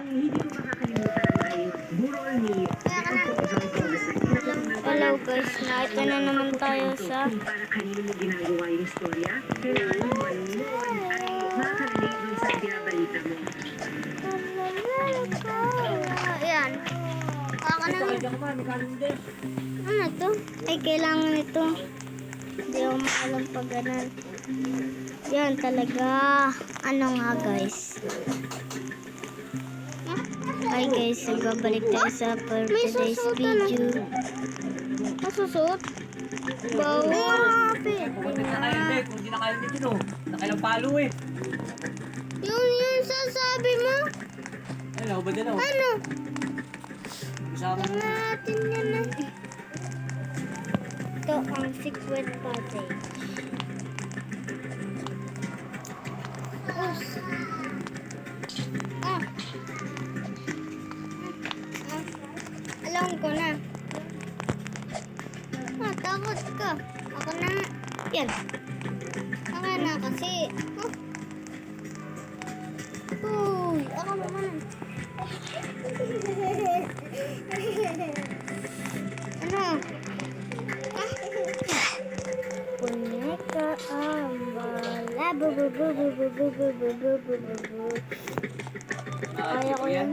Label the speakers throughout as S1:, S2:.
S1: hindi ko makakalimutan ay burol ni Thomas.
S2: Hello guys, nakita na naman tayo sa
S1: para kanino ginagawa yung istorya, kailangan mo manonood ay makarelate dun sa binabalita mo.
S2: Ayan. Ako na. Ano to? Ay, kailangan ito. Hindi ako maalam pag ganun. Yan talaga. Ano nga guys? Hi guys, nagbabalik tayo sa for today's video. Masusuot?
S3: Wow! Hindi na kayo, Bek. Hindi na kayo, Bek. Nakailang palo eh.
S2: Yun, yun sasabi mo?
S3: Ano, ba dalaw?
S2: Ano?
S3: Isama na.
S2: natin na na. Ito ang secret cottage. Oh, takot ka. Ako na. Yan. Ako na kasi. Oh. Uy, ako naman. ano? Ah. Ang bala. Bu bu bu bu bu bu bu bu bu bu bu. Kaya ko yan.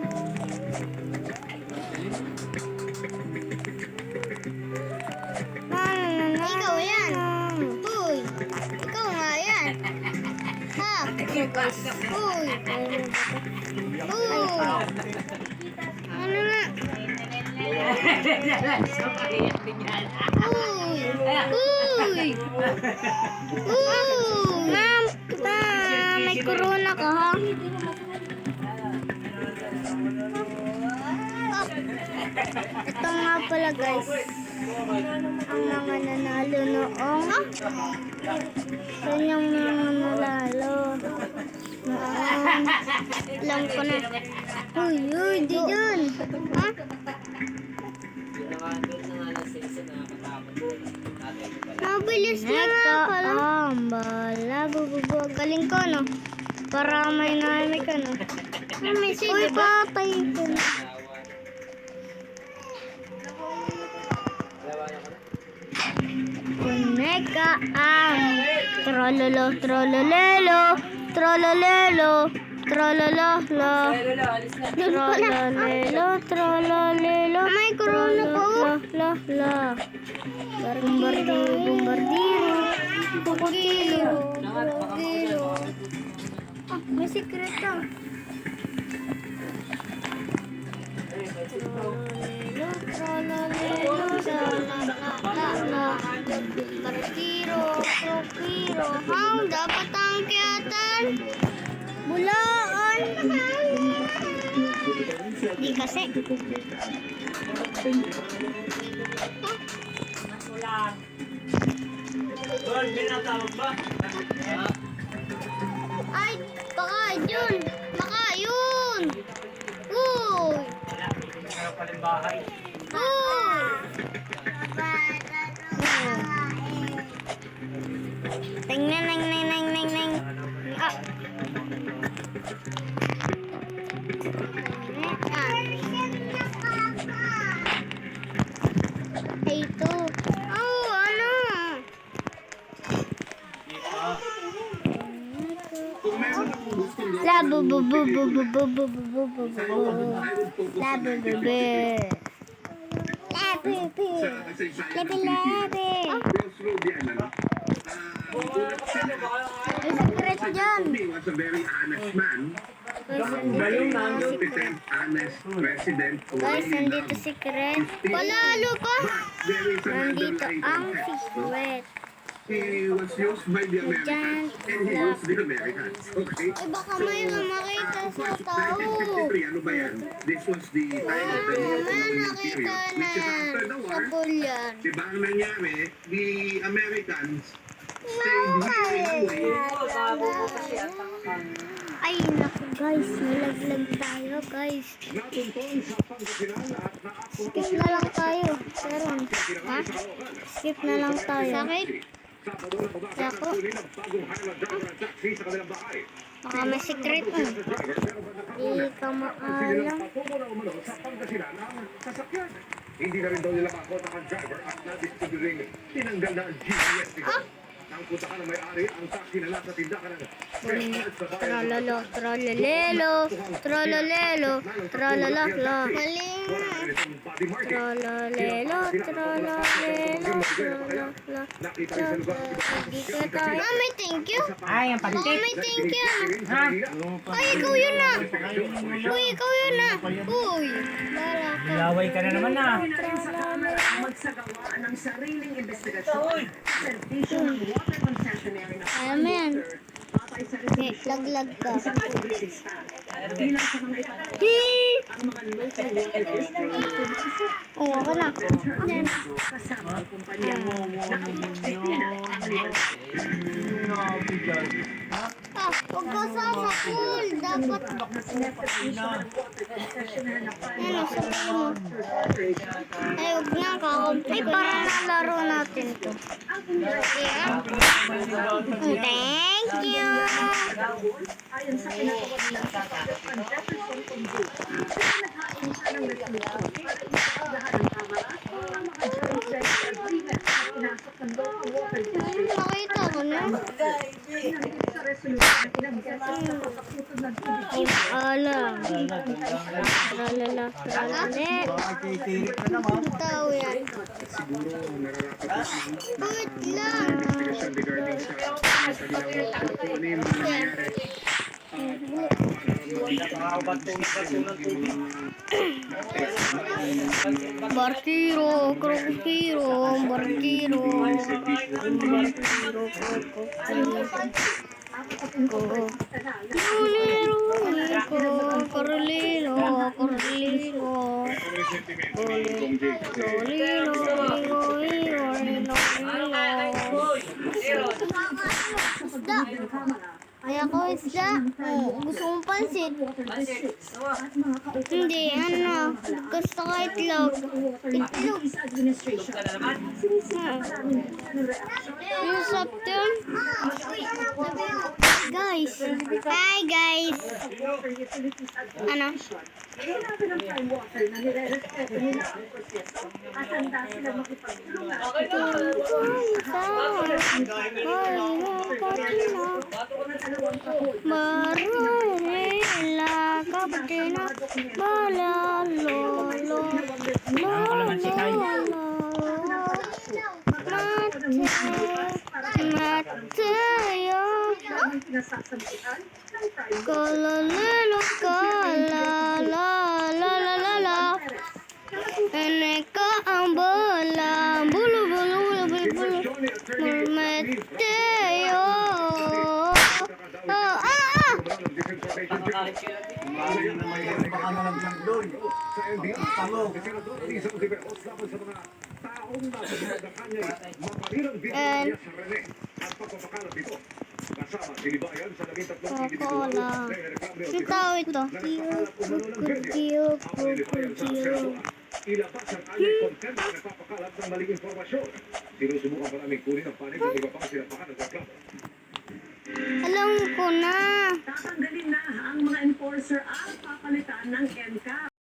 S2: Uy. Uy. Ano na? Ma'am, pa, may corona ka ha? Oh. Ito nga pala guys. Ang mga nanalo noong kanyang mga alam ko na. Uy, uy, di dun. Ha? Mabilis na nga pala. Ambala, bububu. Galing ko, no? Para may namin ka, no? Uy, patay ko na. Kuneka ang trololo, trololelo, trololelo, Trololo, lo. Trololelo, trololelo. May corona po. Lo, lo, Bombardiro, bombardiro. Bukotilo. Bukotilo. Ah, may sekreto. Di kasi.
S3: Lord, pinatawag ba?
S2: Ay, baka yun. Baka yun. Uy.
S3: Meron pa rin bahay.
S2: Ay, ito. Oh, ano? La bu bu bu bu bu bu bu bu bu bu bu La bu bu bu La bu Labi labi May secret dyan
S4: He was a very honest man,
S3: Galing
S4: competent, honest president. who
S2: Guys, nandito
S4: his people.
S2: Palalo pa Nandito ang secret
S4: He was used by the Americans and he used the Americans. Okay?
S2: Ay baka may makita sa tao
S4: 1953, ano ba yan? This was the time of the neo-colonial
S2: nakita
S4: period, which is after the war. Diba ang nangyari, the Americans stayed here away.
S2: Ay naku Guys, nalaglag tayo, guys. Skip na lang tayo. Pero, ha? Skip na lang tayo. Sakit?
S4: Ako.
S2: Baka may secret mo. Hindi ka maalam.
S4: Hindi na rin daw nila makakot ang driver at na-distributing tinanggal na GPS. Ah! Nang punta ka ng may-ari ang taxi na nasa tindakan ng
S2: Tralala, tralalelo, tralalelo, tralalala. Mali
S4: Wala
S2: Hindi ka tayo. Mami, thank you.
S3: Ay, ang
S2: Mami, thank you.
S4: Ha?
S2: Ay, ikaw yun na. Uy, ikaw yun na. Uy, bala ka.
S3: Laway ka na naman na.
S1: Ang magsagawa ng sariling investigasyon sa serbisyo ng water concessionary na
S2: Eh, laglag ka.
S1: Bilang sa mga ito, ang mga local
S2: Ako na.
S1: kasama ang kumpanya. Pangalitan.
S2: Ah, huwag ka sasakul. Dapat, ano, sabi mo. Ay, huwag na kakampi. Para nalaro natin to. Thank you.
S1: Ayon sa pinatawag ng Jefferson Kumbu, sila naghain siya ng resolusyon para ipaagahan ng Kamara ang mga joint venture agreement na pinasok ng local water district.
S2: Nakita ko na.
S1: Pinanggit sa resolusyon na pinagbeses sa pagkakutod ng tubig
S2: Ay, alam. Tralala, tralala. Tao yan.
S4: Siguro nararapat na
S2: lang.
S4: investigation regarding sa kanilang kung ano yung mga nangyari.
S2: Barkiro, krokiro, barkiro. Barkiro, krokiro. Ko, Corlino, Corlino. Corlino, Ino, Ino, Ino, Ino. Isda. Ay ako isda. Gusto mong pansit. Hindi, ano. Gusto ko itlog. Itlog. Ano sap yun? Guys. Hi, guys. Ano?
S1: Sinabi ng Prime Water na nire-respeto nila ang proseso at handa sila makipagtulungan.
S2: Marurela kapatina malalolo
S1: Ang pinasasabihan ng Prime
S2: Kalalelo kalalalalala Eneka ang bola Bulu bulu bulu bulu bulu Mateo Oh, ah, ah!
S3: Baka nalaglag doon.
S4: Sa Senador Lisa Ontiveros laban sa mga taong nasa loob ng kanya'y mapalilang video
S2: And-
S4: niya sa Rene at pagpapakalat dito. Kasama si Libayan sa naging tatlong individual na reklamo
S2: Si tao ito.
S4: Libayan sa
S2: kukiyo.
S4: Senador, ilabas ang kanya'y content na nagpapakalat ng maling informasyon. Sinusubukan pa namin kunin ang panig ng iba pang ng reklamo.
S2: Alam ko na.
S1: Tatanggalin na ang mga enforcer at papalitan ng NCAP